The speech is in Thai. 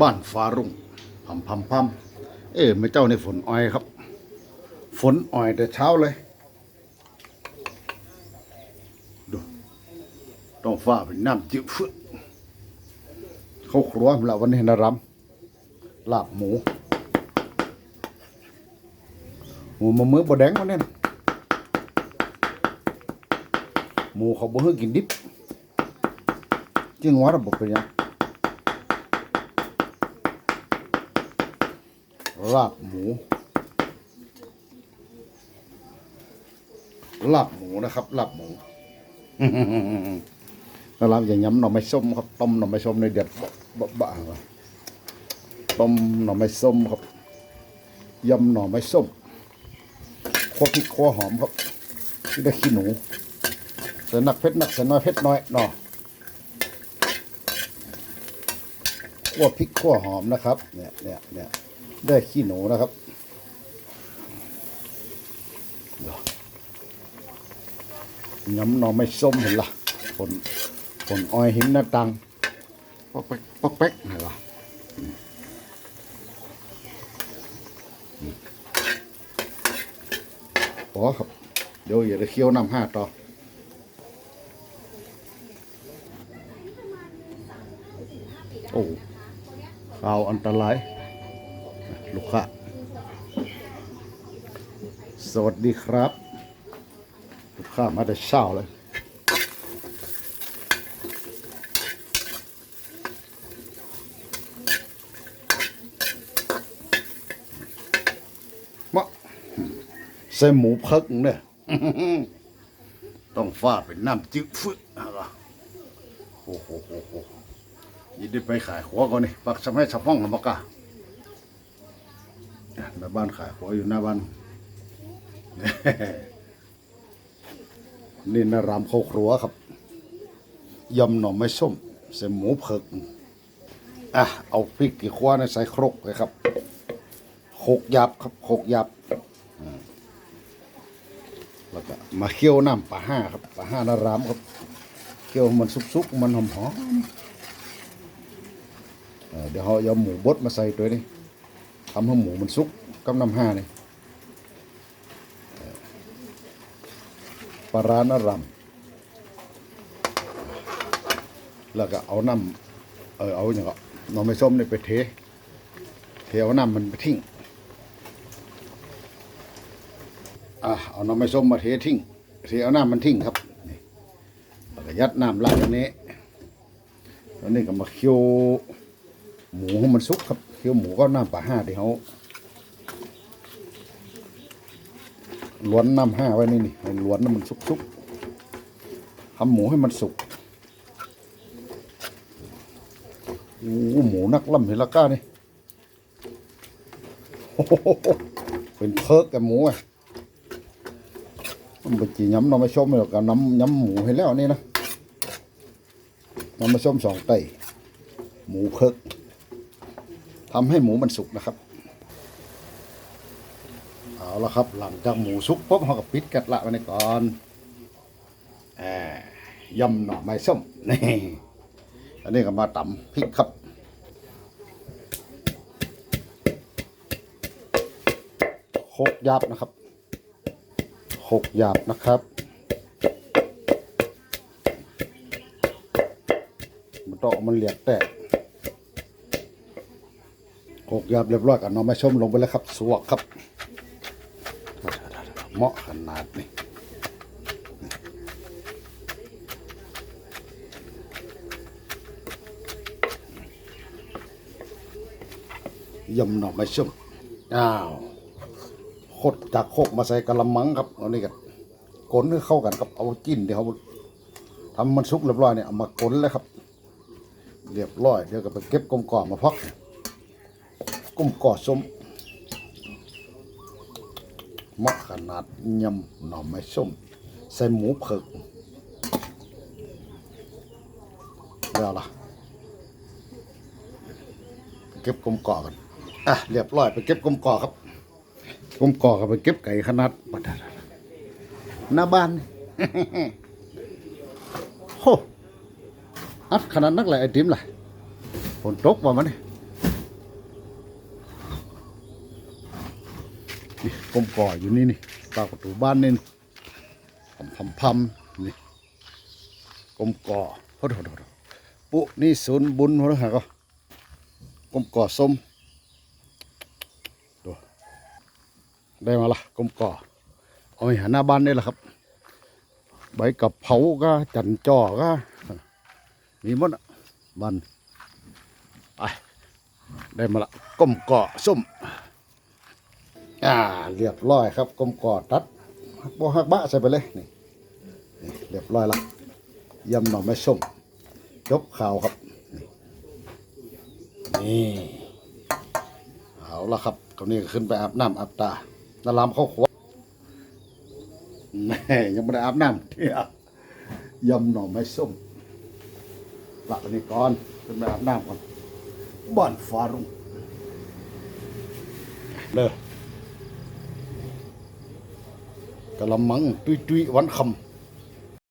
บ้านฟ้ารุ่งพัมพัมพัมเอ๊ะไม่เจ้าในฝนอ้อยครับ ฝนอ้อยแต่เช้าเลยดูต้องฟ้าเป็นน้ำจิ้วฟึดเขาครัวเราวันนี้นะรำลาบหมูหมูมามือบดแดงวันนี้หมูเขาบ่ให้กินดิบจริงวะระบบเป็นยัง ลาบหมู ลาบหมูนะครับ ลาบหมูแล้วเราอย่าย้ำหน่อไม้ส้มครับ ต้มหน่อไม้ส้มในเดือดบะบะต้มหน่อไม้ส้มครับยำหน่อไม้ส้มคั่วพริกคั่วหอมครับที่ได้ขี้หนูใส่นักเพชรนักใส่น้อยเพชรน้อยหน่อคั่วพริกคั่วหอมนะครับ เนี่ยเนี่ยเนี่ย ได้ขี้หนูนะครับย้ำหน่อไม่ส้มเห็นละผลผลอ้อยหินหน้าตังปอกแป๊กปอกแป๊กเห็นละพอครับ เดี๋ยวอย่าได้เคี้ยวน้ำห้าต่อโอ้ข่าวอันตราย ลูกค้าสวัสดีครับ ลูกค้ามาแต่เช้าเลยมาใส่หมูเพิกเนี่ยต้องฟาดเป็นน้ำจิ้มฟึดอะโอ้โหโอ้โหยินดีไปขายหัวก่อนนี่ปักสมัยชับห้องนะมากะ หน้าบ้านขายหัวอยู่หน้าบ้าน นี่นารามข้าครัวครับยำหน่อไม้ส้มใส่หมูเผือกอะเอาพริกที่คว้าในใส่ครกเลยครับโขกหยับครับโขกหยับมแล้วก็มาเคี่ยวน้ำปลาห้าครับปลาห้านารามครับเคี่ยวมันสุกๆมันหอมๆเออเดี๋ยวเราเอาหมูบดมาใส่ตัวนี้ ทำให้หมูมันสุกกับน้ำห้านี่เอ่อปลาร้านรำแล้วก็เอาน้ำเออเอาอย่างก็น่อไม้ส้มนี่ไปเทเทเอาน้ำมันไปทิ้งอะเอาน่อไม้ส้มมาเททิ้งเทเอาน้ำมันทิ้งครับนี่แล้วก็ยัดน้ำลาดอันนี้แล้วนี่ก็มาเคี่ยวหมูให้มันสุกครับ เคี่ยวหมูก็น้ำปลาห้าที่เขาล้วนน้ำห้าไว้นี่นี่ให้ล้วนน้ำมันสุกๆทำหมูให้มันสุกโอ้หมูนักล่ำเห็นละก้านี่เป็นเพิกกับหมูอะมันเป็นจีย้ำน้ำมาชมเลยกับน้ำย้ำหมูให้แล้วนี่นะน้ำมาชมสองไตหมูเพิก ทำให้หมูมันสุกนะครับ เอาละครับหลังจากหมูสุกปุ๊บเราก็ปิดกัดละไว้ในก่อนแอยำหน่อไม้ส้มนี่อันนี้ก็มาตำพริกครับโคกหยาบนะครับโคกหยาบนะครับมันต้องมันเหลียกแตก หกยาบเรียบร้อยกับน้องไม้ส้มลงไปแล้วครับ สวกครับ เหมาะขนาดนี้ยำหน่อไม้ส้มอ้าวโคตรจากโคกมาใส่กะละมังครับเอานี่กันกลนให้เข้ากันครับเอาจิ้นที่เขาทำมันสุกเรียบร้อยเนี่ยเอามากลนแล้วครับ เรียบร้อยเดี๋ยวก็ไปเก็บกลมกล่อมมาพัก กุ้มกอดส้มมะขนาดยำหน่อไม้ส้ม ใส่หมูเผือกแล้วล่ะ เก็บกลมกอกันอะเรียบร้อยไปเก็บกลมกอครับกลมกอกับไปเก็บไก่ขนาดปัดหน้าบ้านโหอัดขนาดนักเลยไอติมล่ะฝนตกว่ามันนี่ นี่กลมก่ออยู่นี่นี่ปากประตูบ้านนี่นี่พำพำพำนี่กลมก่อโทษโทษโทษปุ๊นี่ศูนย์บุญหัวหาก็กลมก่อส้มดูได้มาละกลมก่อเอาไปหาหน้าบ้านได้ละครับ ใบกับเผาก็จันจ่อก็มีหมดบ้านไปได้มาละก้มกาะส้ม อ่าเรียบร้อยครับก้มกาะตัดหักบ่หักบะใส่ไปเลยนี่นี่เรียบร้อยละยำหน่อไม้ส้มจบข่าวครับ นี่นี่เอาละครับตอนนี้ก็ขึ้นไปอาบน้ำอาบตานาลามเข้าขวแม่ยังไม่ได้อาบน้ำเที่ยยำหน่อไม้ส้มหลับอันนี้ก่อนขึ้นไปอาบน้ำก่อนบ้านฟ้ารุ่งเลย กะละมังตุยตุยวันคำ